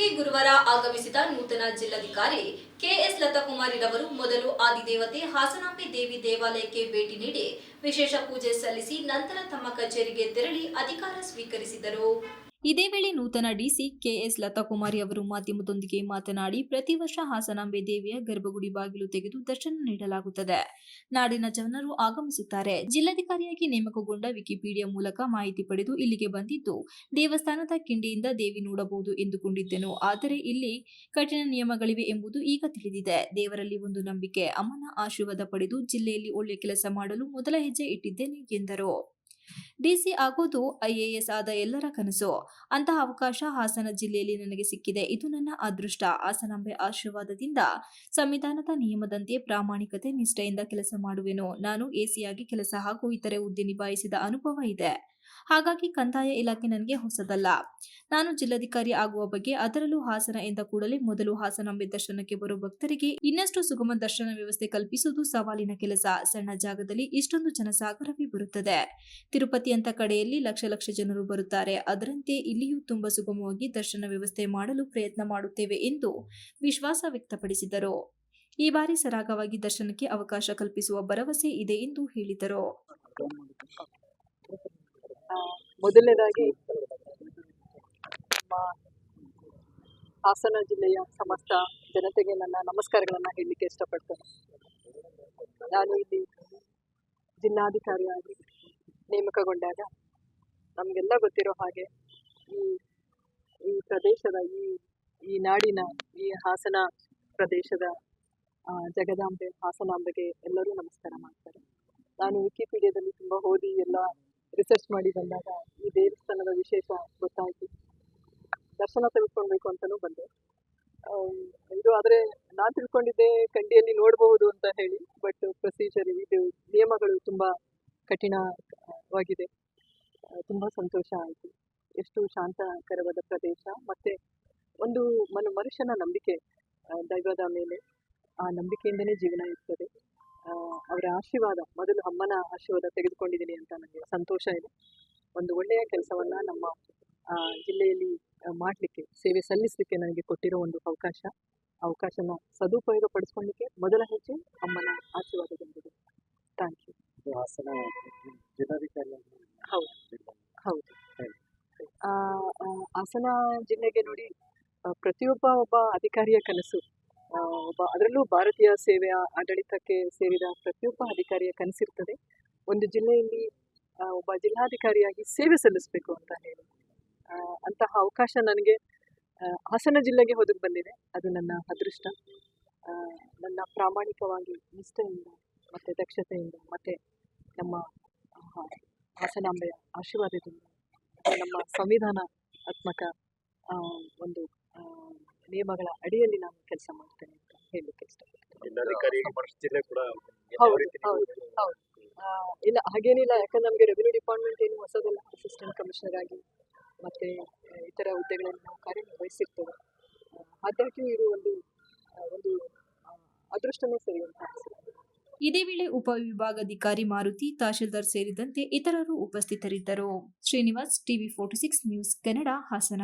ಇಲ್ಲಿಗೆ ಗುರುವಾರ ಆಗಮಿಸಿದ ನೂತನ ಜಿಲ್ಲಾಧಿಕಾರಿ ಕೆಎಸ್ ಲತಾಕುಮಾರಿ ರವರು ಮೊದಲು ಆದಿದೇವತೆ ಹಾಸನಾಂಬೆ ದೇವಿ ದೇವಾಲಯಕ್ಕೆ ಭೇಟಿ ನೀಡಿ ವಿಶೇಷ ಪೂಜೆ ಸಲ್ಲಿಸಿ ನಂತರ ತಮ್ಮ ಕಚೇರಿಗೆ ತೆರಳಿ ಅಧಿಕಾರ ಸ್ವೀಕರಿಸಿದರು. ಇದೇ ವೇಳೆ ನೂತನ ಡಿಸಿ ಕೆಎಸ್ ಲತಾಕುಮಾರಿ ಅವರು ಮಾಧ್ಯಮದೊಂದಿಗೆ ಮಾತನಾಡಿ, ಪ್ರತಿ ವರ್ಷ ಹಾಸನಾಂಬೆ ದೇವಿಯ ಗರ್ಭಗುಡಿ ಬಾಗಿಲು ತೆಗೆದು ದರ್ಶನ ನೀಡಲಾಗುತ್ತದೆ. ನಾಡಿನ ಜನರು ಆಗಮಿಸುತ್ತಾರೆ. ಜಿಲ್ಲಾಧಿಕಾರಿಯಾಗಿ ನೇಮಕಗೊಂಡ ವಿಕಿಪೀಡಿಯಾ ಮೂಲಕ ಮಾಹಿತಿ ಪಡೆದು ಇಲ್ಲಿಗೆ ಬಂದಿದ್ದು, ದೇವಸ್ಥಾನದ ಕಿಂಡಿಯಿಂದ ದೇವಿ ನೋಡಬಹುದು ಎಂದುಕೊಂಡಿದ್ದೆನು. ಆದರೆ ಇಲ್ಲಿ ಕಠಿಣ ನಿಯಮಗಳಿವೆ ಎಂಬುದು ಈಗ ತಿಳಿದಿದೆ. ದೇವರಲ್ಲಿ ಒಂದು ನಂಬಿಕೆ, ಅಮ್ಮನ ಆಶೀರ್ವಾದ ಪಡೆದು ಜಿಲ್ಲೆಯಲ್ಲಿ ಒಳ್ಳೆಯ ಕೆಲಸ ಮಾಡಲು ಮೊದಲ ಹೆಜ್ಜೆ ಇಟ್ಟಿದ್ದೇನೆ ಎಂದರು. ಡಿಸಿ ಆಗೋದು ಐಎಎಸ್ ಆದ ಎಲ್ಲರ ಕನಸು. ಅಂತಹ ಅವಕಾಶ ಹಾಸನ ಜಿಲ್ಲೆಯಲ್ಲಿ ನನಗೆ ಸಿಕ್ಕಿದೆ. ಇದು ನನ್ನ ಅದೃಷ್ಟ. ಹಾಸನಾಂಬೆ ಆಶೀರ್ವಾದದಿಂದ ಸಂವಿಧಾನದ ನಿಯಮದಂತೆ ಪ್ರಾಮಾಣಿಕತೆ, ನಿಷ್ಠೆಯಿಂದ ಕೆಲಸ ಮಾಡುವೆನು. ನಾನು ಎಸಿಯಾಗಿ ಕೆಲಸ ಹಾಗೂ ಇತರೆ ಹುದ್ದೆ ನಿಭಾಯಿಸಿದ ಅನುಭವ ಇದೆ. ಹಾಗಾಗಿ ಕಂದಾಯ ಇಲಾಖೆ ನನಗೆ ಹೊಸದಲ್ಲ. ನಾನು ಜಿಲ್ಲಾಧಿಕಾರಿ ಆಗುವ ಬಗ್ಗೆ ಅದರಲ್ಲೂ ಹಾಸನ ಎಂದ ಕೂಡಲೇ ಮೊದಲು ಹಾಸನಾಂಬೆ ದರ್ಶನಕ್ಕೆ ಬರುವ ಭಕ್ತರಿಗೆ ಇನ್ನಷ್ಟು ಸುಗಮ ದರ್ಶನ ವ್ಯವಸ್ಥೆ ಕಲ್ಪಿಸುವುದು ಸವಾಲಿನ ಕೆಲಸ. ಸಣ್ಣ ಜಾಗದಲ್ಲಿ ಇಷ್ಟೊಂದು ಜನಸಾಗರವೇ ಬರುತ್ತದೆ. ತಿರುಪತಿ ಅಂತ ಕಡೆಯಲ್ಲಿ ಲಕ್ಷ ಲಕ್ಷ ಜನರು ಬರುತ್ತಾರೆ. ಅದರಂತೆ ಇಲ್ಲಿಯೂ ತುಂಬಾ ಸುಗಮವಾಗಿ ದರ್ಶನ ವ್ಯವಸ್ಥೆ ಮಾಡಲು ಪ್ರಯತ್ನ ಮಾಡುತ್ತೇವೆ ಎಂದು ವಿಶ್ವಾಸ ವ್ಯಕ್ತಪಡಿಸಿದರು. ಈ ಬಾರಿ ಸರಾಗವಾಗಿ ದರ್ಶನಕ್ಕೆ ಅವಕಾಶ ಕಲ್ಪಿಸುವ ಭರವಸೆ ಇದೆ ಎಂದು ಹೇಳಿದರು. ಮೊದಲನೇದಾಗಿ ನಮ್ಮ ಹಾಸನ ಜಿಲ್ಲೆಯ ಸಮಸ್ತ ಜನತೆಗೆ ನನ್ನ ನಮಸ್ಕಾರಗಳನ್ನು ಹೇಳಲಿಕ್ಕೆ ಇಷ್ಟಪಡ್ತೇನೆ. ನಾನು ಇಲ್ಲಿ ಜಿಲ್ಲಾಧಿಕಾರಿಯಾಗಿ ನೇಮಕಗೊಂಡಾಗ ನಮಗೆಲ್ಲ ಗೊತ್ತಿರೋ ಹಾಗೆ ಈ ಈ ಪ್ರದೇಶದ, ಈ ಈ ನಾಡಿನ, ಈ ಹಾಸನ ಪ್ರದೇಶದ ಜಗದಾಂಬೆ ಹಾಸನಾಂಬೆಗೆ ಎಲ್ಲರೂ ನಮಸ್ಕಾರ ಮಾಡ್ತಾರೆ. ನಾನು ವಿಕಿಪೀಡಿಯಾದಲ್ಲಿ ತುಂಬ ಓದಿ ಎಲ್ಲ ರಿಸರ್ಚ್ ಮಾಡಿ ಬಂದಾಗ ಈ ದೇವಸ್ಥಾನದ ವಿಶೇಷ ಗೊತ್ತಾಯಿತು. ದರ್ಶನ ತೆಗೆದುಕೊಳ್ಬೇಕು ಅಂತಲೂ ಬಂದೆ. ಇದು ಆದರೆ ನಾನು ತಿಳ್ಕೊಂಡಿದ್ದೆ ಕಂಡಿಯಲ್ಲಿ ನೋಡಬಹುದು ಅಂತ ಹೇಳಿ ಬಟ್ ಪ್ರೊಸೀಜರ್ ಇದು ನಿಯಮಗಳು ತುಂಬ ಕಠಿಣವಾಗಿದೆ. ತುಂಬ ಸಂತೋಷ ಆಯಿತು. ಎಷ್ಟು ಶಾಂತಕರವಾದ ಪ್ರದೇಶ, ಮತ್ತು ಒಂದು ಮನು, ಮನುಷ್ಯನ ನಂಬಿಕೆ ದೈವದ ಮೇಲೆ ಆ ನಂಬಿಕೆಯಿಂದನೇ ಜೀವನ ಇರ್ತದೆ. ಅವರ ಆಶೀರ್ವಾದ ಮೊದಲು ಅಮ್ಮನ ಆಶೀರ್ವಾದ ತೆಗೆದುಕೊಂಡಿದ್ದೀನಿ ಅಂತ ನನಗೆ ಸಂತೋಷ ಇದೆ. ಒಂದು ಒಳ್ಳೆಯ ಕೆಲಸವನ್ನ ನಮ್ಮ ಜಿಲ್ಲೆಯಲ್ಲಿ ಮಾಡಲಿಕ್ಕೆ ಸೇವೆ ಸಲ್ಲಿಸಲಿಕ್ಕೆ ನನಗೆ ಕೊಟ್ಟಿರೋ ಒಂದು ಅವಕಾಶ. ಅವಕಾಶನ ಸದುಪಯೋಗ ಪಡಿಸ್ಕೊಳ್ಳಿಕ್ಕೆ ಮೊದಲ ಹೆಜ್ಜೆ ಅಮ್ಮನ ಆಶೀರ್ವಾದದೊಂದಿಗೆ ಥ್ಯಾಂಕ್ ಯು ಹೌದು. ಹೌದು. ಹಾಸನ ಜಿಲ್ಲೆಗೆ ನೋಡಿ ಪ್ರತಿಯೊಬ್ಬ ಒಬ್ಬ ಅಧಿಕಾರಿಯ ಕನಸು. ಒಬ್ಬ ಅದರಲ್ಲೂ ಭಾರತೀಯ ಸೇವೆಯ ಆಡಳಿತಕ್ಕೆ ಸೇರಿದ ಪ್ರತಿಯೊಬ್ಬ ಅಧಿಕಾರಿಯ ಕನಸಿರ್ತದೆ. ಒಂದು ಜಿಲ್ಲೆಯಲ್ಲಿ ಒಬ್ಬ ಜಿಲ್ಲಾಧಿಕಾರಿಯಾಗಿ ಸೇವೆ ಸಲ್ಲಿಸಬೇಕು ಅಂತ ಹೇಳಿ. ಅಂತಹ ಅವಕಾಶ ನನಗೆ ಹಾಸನ ಜಿಲ್ಲೆಗೆ ಒದಗಿ ಬಂದಿದೆ. ಅದು ನನ್ನ ಅದೃಷ್ಟ. ನನ್ನ ಪ್ರಾಮಾಣಿಕವಾಗಿ ನಿಷ್ಠೆಯಿಂದ ಮತ್ತು ದಕ್ಷತೆಯಿಂದ ಮತ್ತು ನಮ್ಮ ಹಾಸನಾಂಬೆಯ ಆಶೀರ್ವಾದದಿಂದ, ನಮ್ಮ ಸಂವಿಧಾನಾತ್ಮಕ ಒಂದು ನಿಯಮಗಳ ಅಡಿಯಲ್ಲಿ ನಾನು ಕೆಲಸ ಮಾಡ್ತೇನೆ ಅಂತ ಹೇಳಲಿಕ್ಕೆ ಇಷ್ಟಪಡ್ತೇನೆ. ಜಿಲ್ಲಾಧಿಕಾರಿ ಜಿಲ್ಲೆ ಕೂಡ ಯಾವ ಹೌದು, ರೀತಿ ಹೌದು, ಹೌದು. ಇಲ್ಲ ಹಾಗೇನಿಲ್ಲ ಯಾಕಂದ್ರೆ ನಮಗೆ ರೆವಿನ್ಯೂ ಡಿಪಾರ್ಟ್ಮೆಂಟ್ ಏನು ಹೊಸದಲ್ಲ. ಅಸಿಸ್ಟೆಂಟ್ ಕಮಿಷನರ್ ಆಗಿ ಮತ್ತೆ ಇತರ ಹುದ್ದೆಗಳಲ್ಲಿ ನಾವು ಕಾರ್ಯನಿರ್ವಹಿಸಿರ್ತೇವೆ. ಆದಾಗ್ಯೂ ಇದು ಒಂದು ಒಂದು ಅದೃಷ್ಟನೇ ಸರಿ ಅಂತ ಅನಿಸುತ್ತೆ. ಇದೇ ವೇಳೆ ಉಪವಿಭಾಗಾಧಿಕಾರಿ ಮಾರುತಿ ತಹಶೀಲ್ದಾರ್ ಸೇರಿದಂತೆ ಇತರರು ಉಪಸ್ಥಿತರಿದ್ದರು. Srinivas TV forty six news Kannada Hassan.